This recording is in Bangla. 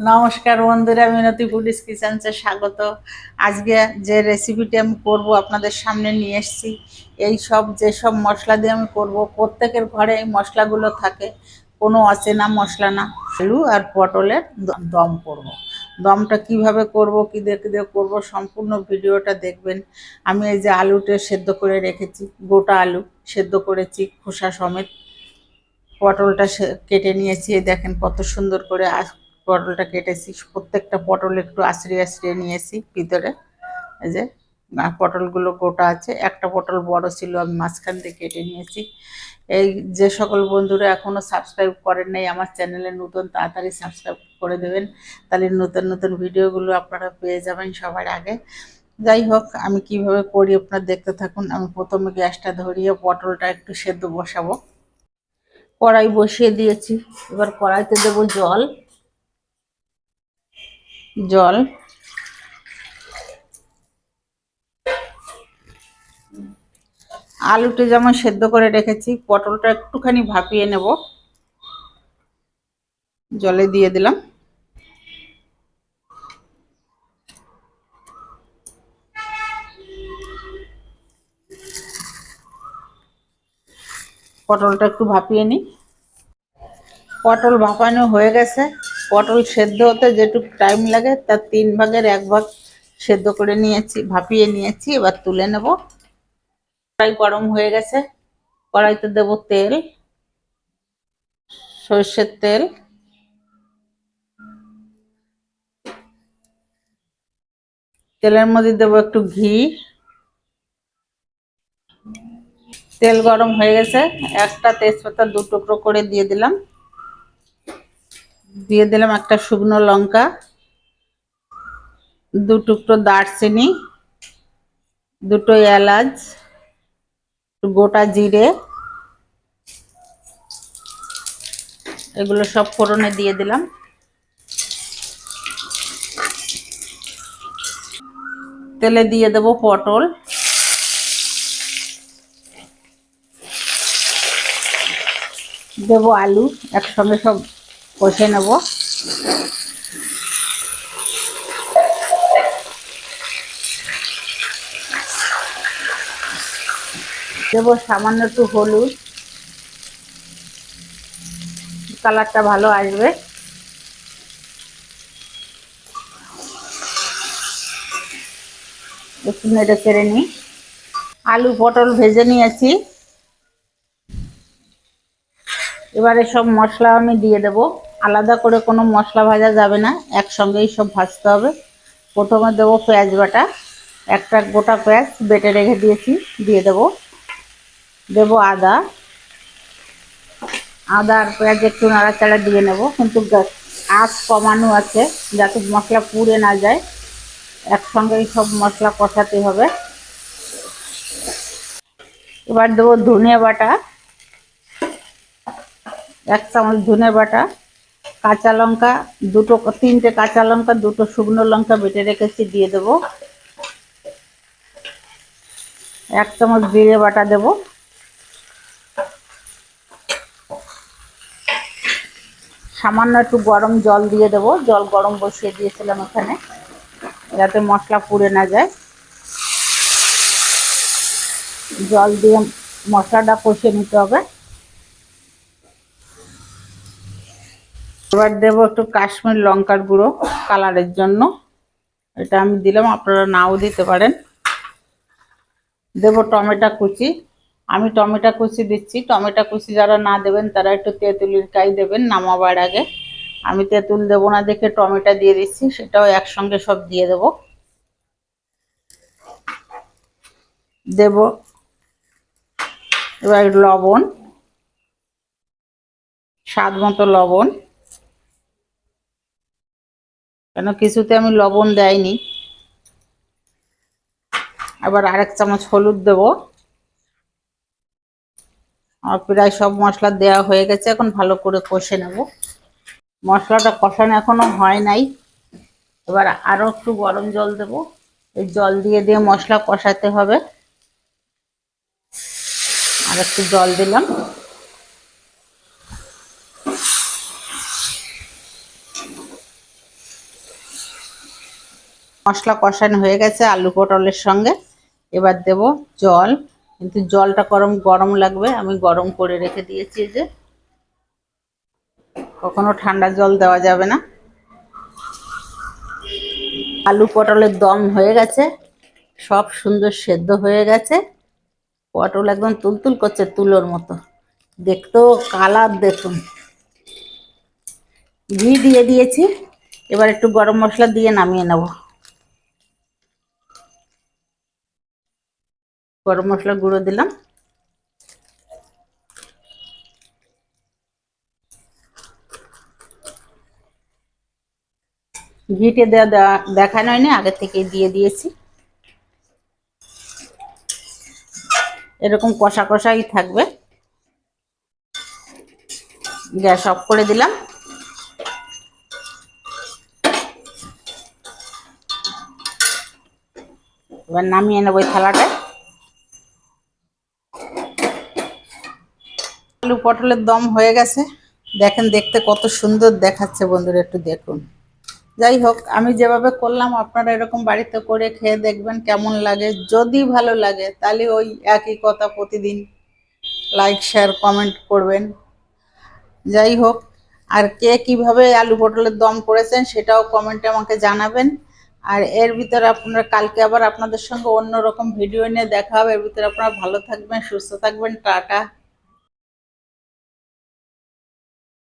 নমস্কার বন্ধুরা মিনতি পুলিশ কিচেন্সে স্বাগত। আজকে যে রেসিপিটি আমি করব আপনাদের সামনে নিয়ে এসেছি, এই সব যেসব মশলা দিয়ে আমি করব, প্রত্যেকের ঘরে এই মশলাগুলো থাকে। কোনো অচেনা মশলা না, আলু আর পটলের দম করব। দমটা কীভাবে করব, কি কি দিয়ে করব, সম্পূর্ণ ভিডিওটা দেখবেন। আমি এই যে আলুটা সেদ্ধ করে রেখেছি, গোটা আলু সেদ্ধ করেছি, খোসা সমেত। পটলটা কেটে নিয়েছি দেখেন কত সুন্দর করে পটলটা কেটেছি, প্রত্যেকটা পটল একটু আশ্রিয়ে আশ্রিয়ে নিয়েছি ভিতরে। এই যে পটলগুলো গোটা আছে। একটা পটল বড় ছিল, আমি মাঝখান দিয়ে কেটে নিয়েছি। এই যে সকল বন্ধুরা এখনও সাবস্ক্রাইব করেন নাই আমার চ্যানেলে নতুন, তাড়াতাড়ি সাবস্ক্রাইব করে দেবেন। তাহলে নতুন নতুন ভিডিওগুলো আপনারা পেয়ে যাবেন সবার আগে। যাই হোক, আমি কীভাবে করি আপনারা দেখতে থাকুন। আমি প্রথমে গ্যাসটা ধরিয়ে পটলটা একটু সেদ্ধ বসাবো। কড়াই বসিয়ে দিয়েছি। এবার কড়াইতে দেবো জল। জল। আলুটা যেমন সেদ্ধ করে রেখেছি, পটলটা একটুখানি ভাপিয়ে নেব। জলে দিয়ে দিলাম। পটলটা একটু ভাপিয়ে নিই। পটল ভাপানো হয়ে গেছে। পটল সেদ্ধ হতে যেটুকু টাইম লাগে, তার তিন ভাগের এক ভাগ সেদ্ধ করে নিয়েছি, ভাপিয়ে নিয়েছি, এবার তুলে নেব। কড়াই গরম হয়ে গেছে, কড়াইতে দেব তেল, সর্ষের তেল। তেলের মধ্যে দেব একটু ঘি। তেল গরম হয়ে গেছে, একটা তেজপাতা দু টুকরো করে দিয়ে দিলাম। দিয়ে দিলাম একটা শুকনো লঙ্কা, দু টুকরো দারচিনি, দুটো এলাচ, গোটা জিরে, এগুলো সব ফোড়নে দিয়ে দিলাম। তেলে দিয়ে দেব পটল। দেবো আলু, একসঙ্গে সব কষে নেব। দেবো সামান্য একটু হলুদ। কালারটা ভালো আসবে। একটু নেড়ে চেড়ে নিই। আলু, পটল ভেজে নিয়েছি। এবারে সব মশলা আমি দিয়ে দেব। আলাদা করে কোনো মশলা ভাজা যাবে না, একসঙ্গেই সব ভাজতে হবে। প্রথমে দেব পেঁয়াজ বাটা, একটা গোটা পেঁয়াজ বেটে রেখে দিয়েছি, দিয়ে দেব। দেব আদা। আদা আর পেঁয়াজ একটু নাড়াচাড়া দিয়ে নেব, কিন্তু আঁচ কমানো আছে, যাতে মশলা পুড়ে না যায়। একসঙ্গেই সব মশলা কষাতে হবে। এবার দেবো ধনে বাটা, এক চামচ ধনে বাটা। কাঁচা লঙ্কা দুটো, তিনটে কাঁচা লঙ্কা, দুটো শুকনো লঙ্কা বেটে রেখেছি, দিয়ে দেব। এক চামচ জিরে বাটা দেব। সামান্য একটু গরম জল দিয়ে দেব। জল গরম বসিয়ে দিয়েছিলাম ওখানে যাতে মশলা পুড়ে না যায়। জল দিয়ে মশলাটা কষিয়ে নিতে হবে। এবার দেবো একটু কাশ্মীর লঙ্কার গুঁড়ো কালারের জন্য। এটা আমি দিলাম, আপনারা নাও দিতে পারেন। দেবো টমেটো কুচি। আমি টমেটো কুচি দিচ্ছি। টমেটো কুচি যারা না দেবেন, তারা একটু তেঁতুলির কাই দেবেন নামাবার আগে। আমি তেঁতুল দেবো না দেখে টমেটো দিয়ে দিচ্ছি, সেটাও একসঙ্গে সব দিয়ে দেব। দেব এবার লবণ, স্বাদ মতো লবণ। কেন কিছুতে আমি লবণ দেয়নি। আবার আরেক চামচ হলুদ দেব। আমার প্রায় সব মশলা দেওয়া হয়ে গেছে, এখন ভালো করে কষে নেব। মশলাটা কষানো এখনও হয় নাই। এবার আরও একটু গরম জল দেব। এই জল দিয়ে দিয়ে মশলা কষাতে হবে। আর একটু জল দিলাম। মশলা কষানো হয়ে গেছে আলু পটলের সঙ্গে। এবার দেব জল। কিন্তু জলটা গরম গরম লাগবে। আমি গরম করে রেখে দিয়েছি যে। কখনো ঠান্ডা জল দেওয়া যাবে না। আলু পটলের দম হয়ে গেছে। সব সুন্দর সেদ্ধ হয়ে গেছে। পটল একদম তুলতুল করছে তুলোর মতো। দেখতেও কালার দেখুন। ঘি দিয়ে দিয়েছি। এবার একটু গরম মশলা দিয়ে নামিয়ে নেব। গরম মশলা গুঁড়ো দিলাম। ঘিটে দেওয়া দেখানো হয়নি, আগে থেকে দিয়ে দিয়েছি। এরকম কষা কষাই থাকবে। গ্যাস অফ করে দিলাম। এবার নামিয়ে নেব ওই থালাটায়। আলু পটলের দম হয়ে গেছে। দেখেন দেখতে কত সুন্দর দেখাচ্ছে বন্ধুরা, একটু দেখুন। যাই হোক, আমি যেভাবে করলাম, আপনারা এরকম বাড়িতে করে খেয়ে দেখবেন কেমন লাগে। যদি ভালো লাগে, তাহলে ওই একই কথা প্রতিদিন লাইক শেয়ার কমেন্ট করবেন। যাই হোক, আর কে কীভাবে আলু পটলের দম করেছেন সেটাও কমেন্টে আমাকে জানাবেন। আর এর ভিতরে আপনারা, কালকে আবার আপনাদের সঙ্গে অন্য রকম ভিডিও নিয়ে দেখা হবে। এর ভিতরে আপনারা ভালো থাকবেন, সুস্থ থাকবেন, টাটা।